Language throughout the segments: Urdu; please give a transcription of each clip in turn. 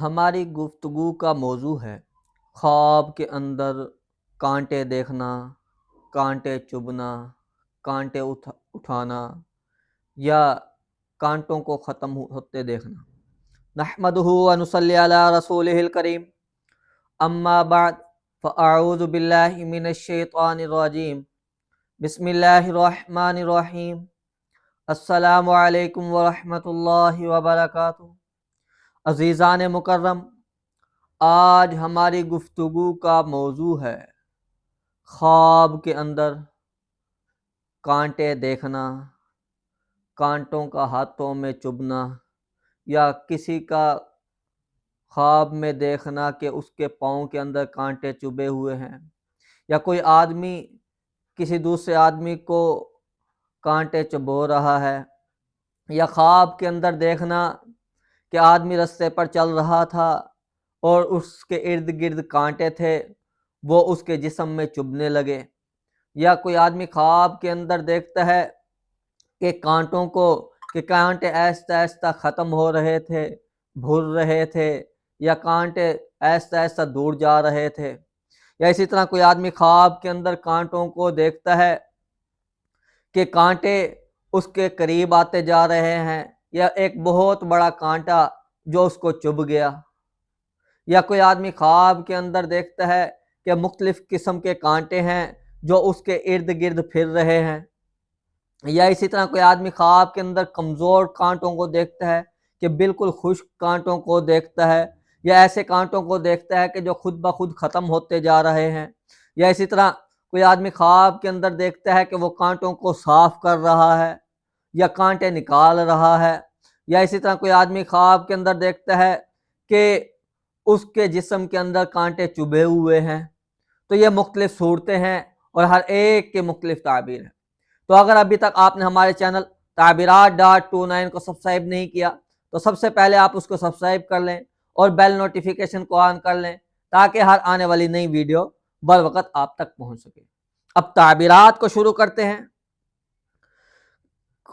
ہماری گفتگو کا موضوع ہے خواب کے اندر کانٹے دیکھنا، کانٹے چبھنا، کانٹے اٹھا اٹھانا یا کانٹوں کو ختم ہوتے دیکھنا۔ نحمد ونصلی علی رسول الکریم۔ اما بعد، فاعوذ باللہ من الشیطان الرجیم۔ بسم اللہ الرحمن الرحیم۔ السلام علیکم ورحمۃ اللہ وبرکاتہ۔ عزیزان مکرم، آج ہماری گفتگو کا موضوع ہے خواب کے اندر کانٹے دیکھنا، کانٹوں کا ہاتھوں میں چبھنا یا کسی کا خواب میں دیکھنا کہ اس کے پاؤں کے اندر کانٹے چبھے ہوئے ہیں یا کوئی آدمی، کسی دوسرے آدمی کو کانٹے چبو رہا ہے یا خواب کے اندر دیکھنا کہ آدمی رستے پر چل رہا تھا اور اس کے ارد گرد کانٹے تھے، وہ اس کے جسم میں چبھنے لگے۔ یا کوئی آدمی خواب کے اندر دیکھتا ہے کہ کانٹوں کو، کہ کانٹے ایستا ایستا ختم ہو رہے تھے، بھر رہے تھے، یا کانٹے ایستا ایستا دور جا رہے تھے۔ یا اسی طرح کوئی آدمی خواب کے اندر کانٹوں کو دیکھتا ہے کہ کانٹے اس کے قریب آتے جا رہے ہیں یا ایک بہت بڑا کانٹا جو اس کو چبھ گیا۔ یا کوئی آدمی خواب کے اندر دیکھتا ہے کہ مختلف قسم کے کانٹے ہیں جو اس کے ارد گرد پھر رہے ہیں۔ یا اسی طرح کوئی آدمی خواب کے اندر کمزور کانٹوں کو دیکھتا ہے کہ بالکل خشک کانٹوں کو دیکھتا ہے۔ یا ایسے کانٹوں کو دیکھتا ہے کہ جو خود بخود ختم ہوتے جا رہے ہیں۔ یا اسی طرح کوئی آدمی خواب کے اندر دیکھتا ہے کہ وہ کانٹوں کو صاف کر رہا ہے۔ یا کانٹے نکال رہا ہے یا اسی طرح کوئی آدمی خواب کے اندر دیکھتا ہے کہ اس کے جسم کے اندر کانٹے چبھے ہوئے ہیں، تو یہ مختلف صورتیں ہیں اور ہر ایک کے مختلف تعبیر ہیں۔ تو اگر ابھی تک آپ نے ہمارے چینل تعبیرات ڈاٹ ٹو نائن کو سبسکرائب نہیں کیا، تو سب سے پہلے آپ اس کو سبسکرائب کر لیں اور بیل نوٹیفیکیشن کو آن کر لیں تاکہ ہر آنے والی نئی ویڈیو بر وقت آپ تک پہنچ سکے۔ اب تعبیرات کو شروع کرتے ہیں۔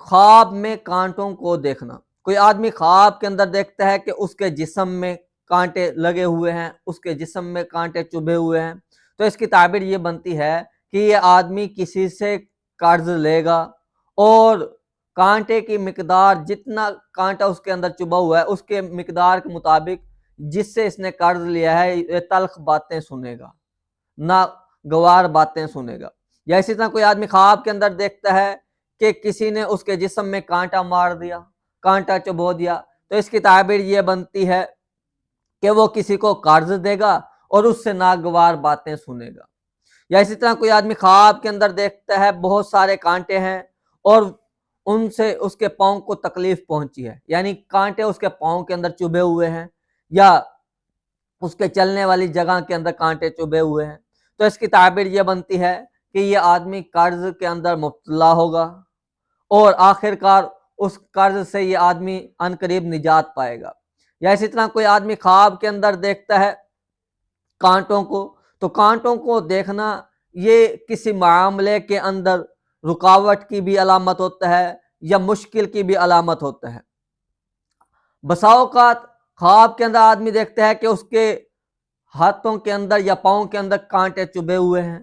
خواب میں کانٹوں کو دیکھنا۔ کوئی آدمی خواب کے اندر دیکھتا ہے کہ اس کے جسم میں کانٹے لگے ہوئے ہیں، اس کے جسم میں کانٹے چبھے ہوئے ہیں۔ تو اس کی تعبیر یہ بنتی ہے کہ یہ آدمی کسی سے قرض لے گا اور کانٹے کی مقدار جتنا کانٹا اس کے اندر چبھا ہوا ہے، اس کے مقدار کے مطابق جس سے اس نے قرض لیا ہے، یہ تلخ باتیں سنے گا نہ گوار باتیں سنے گا۔ یا اسی طرح کوئی آدمی خواب کے اندر دیکھتا ہے کہ کسی نے اس کے جسم میں کانٹا مار دیا، کانٹا چبو دیا۔ تو اس کی تعبیر یہ بنتی ہے کہ وہ کسی کو قرض دے گا اور اس سے ناگوار باتیں سنے گا۔ یا اسی طرح کوئی آدمی خواب کے اندر دیکھتا ہے، بہت سارے کانٹے ہیں اور ان سے اس کے پاؤں کو تکلیف پہنچی ہے۔ یعنی کانٹے اس کے پاؤں کے اندر چبھے ہوئے ہیں یا اس کے چلنے والی جگہ کے اندر کانٹے چبھے ہوئے ہیں۔ تو اس کی تعبیر یہ بنتی ہے کہ یہ آدمی قرض کے اندر مبتلا ہوگا۔ اور آخر کار اس قرض سے یہ آدمی ان قریب نجات پائے گا۔ یا اسی طرح کوئی آدمی خواب کے اندر دیکھتا ہے کانٹوں کو، تو کانٹوں کو دیکھنا یہ کسی معاملے کے اندر رکاوٹ کی بھی علامت ہوتا ہے یا مشکل کی بھی علامت ہوتا ہے۔ بسا اوقات خواب کے اندر آدمی دیکھتا ہے کہ اس کے ہاتھوں کے اندر یا پاؤں کے اندر کانٹے چبھے ہوئے ہیں۔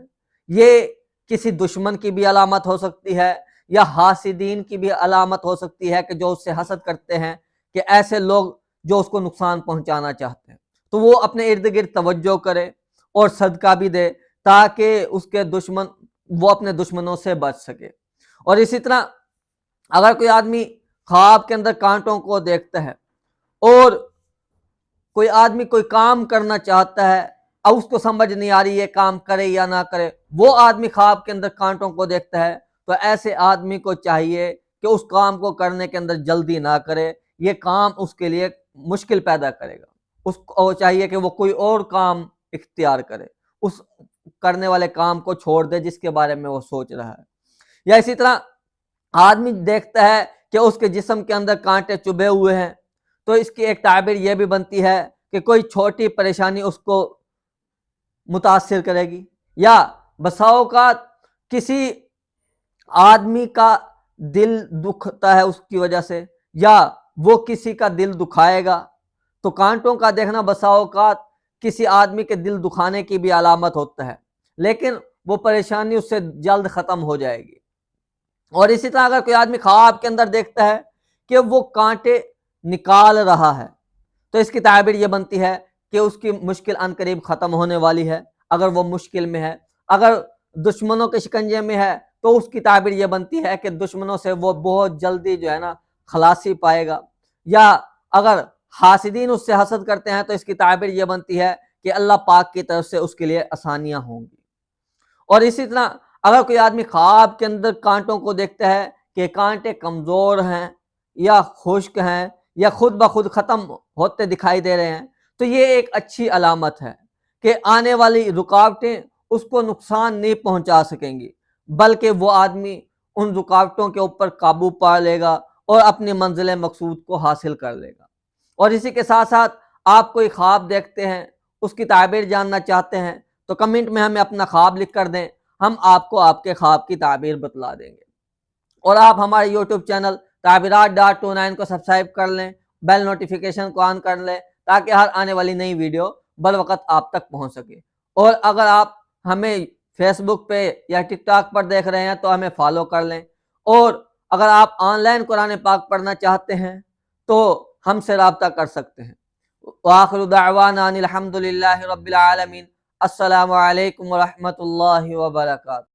یہ کسی دشمن کی بھی علامت ہو سکتی ہے یا حاسدین کی بھی علامت ہو سکتی ہے کہ جو اس سے حسد کرتے ہیں کہ ایسے لوگ جو اس کو نقصان پہنچانا چاہتے ہیں۔ تو وہ اپنے ارد گرد توجہ کرے اور صدقہ بھی دے تاکہ اس کے دشمن، وہ اپنے دشمنوں سے بچ سکے۔ اور اسی طرح اگر کوئی آدمی خواب کے اندر کانٹوں کو دیکھتا ہے اور کوئی آدمی کوئی کام کرنا چاہتا ہے اب اس کو سمجھ نہیں آ رہی یہ کام کرے یا نہ کرے، وہ آدمی خواب کے اندر کانٹوں کو دیکھتا ہے تو ایسے آدمی کو چاہیے کہ اس کام کو کرنے کے اندر جلدی نہ کرے، یہ کام اس کے لیے مشکل پیدا کرے گا۔ اس کو چاہیے کہ وہ کوئی اور کام اختیار کرے۔ اس کرنے والے کام کو چھوڑ دے جس کے بارے میں وہ سوچ رہا ہے۔ یا اسی طرح آدمی دیکھتا ہے کہ اس کے جسم کے اندر کانٹے چبھے ہوئے ہیں۔ تو اس کی ایک تعبیر یہ بھی بنتی ہے کہ کوئی چھوٹی پریشانی اس کو متاثر کرے گی۔ یا بساؤ کا کسی آدمی کا دل دکھتا ہے اس کی وجہ سے، یا وہ کسی کا دل دکھائے گا۔ تو کانٹوں کا دیکھنا بسا اوقات کسی آدمی کے دل دکھانے کی بھی علامت ہوتا ہے، لیکن وہ پریشانی اس سے جلد ختم ہو جائے گی۔ اور اسی طرح اگر کوئی آدمی خواب کے اندر دیکھتا ہے کہ وہ کانٹے نکال رہا ہے، تو اس کی تعبیر یہ بنتی ہے کہ اس کی مشکل ان قریب ختم ہونے والی ہے۔ اگر وہ مشکل میں ہے، اگر دشمنوں کے شکنجے میں ہے تو اس کی تعبیر یہ بنتی ہے کہ دشمنوں سے وہ بہت جلدی جو ہے نا خلاصی پائے گا۔ یا اگر حاسدین اس سے حسد کرتے ہیں تو اس کی تعبیر یہ بنتی ہے کہ اللہ پاک کی طرف سے اس کے لیے آسانیاں ہوں گی۔ اور اسی طرح اگر کوئی آدمی خواب کے اندر کانٹوں کو دیکھتا ہے کہ کانٹے کمزور ہیں یا خشک ہیں یا خود بخود ختم ہوتے دکھائی دے رہے ہیں، تو یہ ایک اچھی علامت ہے کہ آنے والی رکاوٹیں اس کو نقصان نہیں پہنچا سکیں گی۔ بلکہ وہ آدمی ان رکاوٹوں کے اوپر قابو پا لے گا اور اپنی منزل مقصود کو حاصل کر لے گا۔ اور اسی کے ساتھ ساتھ آپ کوئی خواب دیکھتے ہیں، اس کی تعبیر جاننا چاہتے ہیں، تو کمنٹ میں ہمیں اپنا خواب لکھ کر دیں، ہم آپ کو آپ کے خواب کی تعبیر بتلا دیں گے۔ اور آپ ہمارے YouTube channel تعبیرات dot two nine کو سبسکرائب کر لیں، بیل نوٹیفیکیشن کو آن کر لیں، تاکہ ہر آنے والی نئی ویڈیو بر وقت آپ تک پہنچ سکے۔ اور اگر آپ ہمیں فیس بک پہ یا ٹک ٹاک پر دیکھ رہے ہیں تو ہمیں فالو کر لیں۔ اور اگر آپ آن لائن قرآن پاک پڑھنا چاہتے ہیں تو ہم سے رابطہ کر سکتے ہیں۔ وآخر دعوانا الحمد للہ رب العالمین۔ السلام علیکم ورحمۃ اللہ وبرکاتہ۔